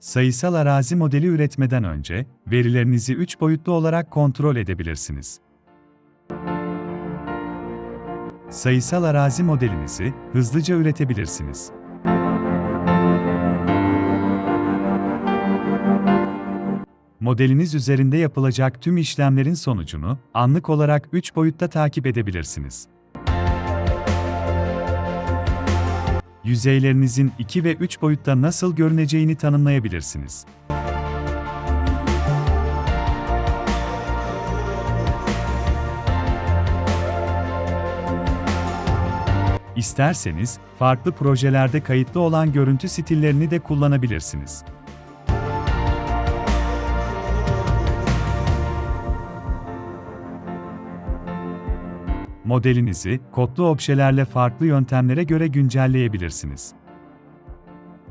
Sayısal arazi modeli üretmeden önce, verilerinizi 3 boyutlu olarak kontrol edebilirsiniz. Sayısal arazi modelinizi hızlıca üretebilirsiniz. Modeliniz üzerinde yapılacak tüm işlemlerin sonucunu anlık olarak 3 boyutta takip edebilirsiniz. Yüzeylerinizin 2 ve 3 boyutta nasıl görüneceğini tanımlayabilirsiniz. İsterseniz, farklı projelerde kayıtlı olan görüntü stillerini de kullanabilirsiniz. Modelinizi kodlu objelerle farklı yöntemlere göre güncelleyebilirsiniz.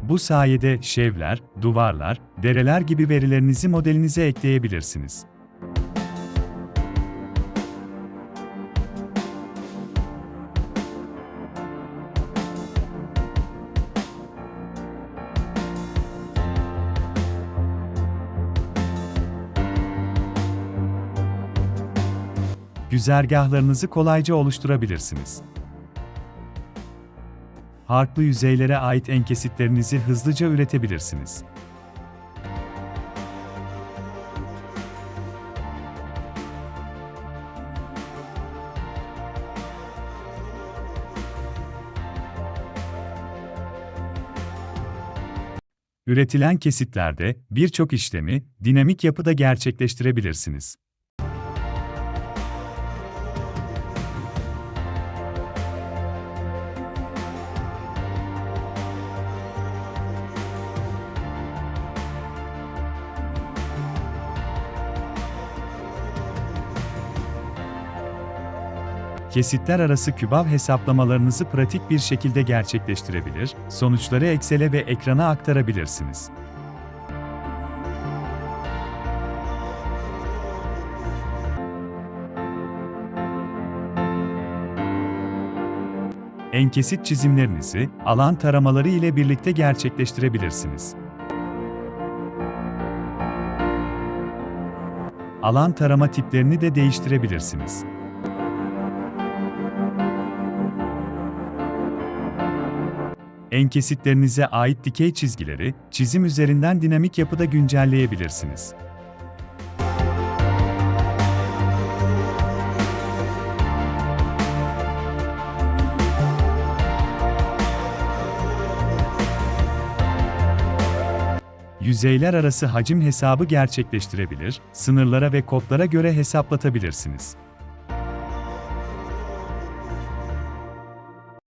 Bu sayede şevler, duvarlar, dereler gibi verilerinizi modelinize ekleyebilirsiniz. Güzergahlarınızı kolayca oluşturabilirsiniz. Farklı yüzeylere ait enkesitlerinizi hızlıca üretebilirsiniz. Üretilen kesitlerde birçok işlemi dinamik yapıda gerçekleştirebilirsiniz. Kesitler arası kübav hesaplamalarınızı pratik bir şekilde gerçekleştirebilir, sonuçları Excel'e ve ekrana aktarabilirsiniz. Enkesit çizimlerinizi alan taramaları ile birlikte gerçekleştirebilirsiniz. Alan tarama tiplerini de değiştirebilirsiniz. Enkesitlerinize ait dikey çizgileri, çizim üzerinden dinamik yapıda güncelleyebilirsiniz. Yüzeyler arası hacim hesabı gerçekleştirebilir, sınırlara ve kodlara göre hesaplatabilirsiniz.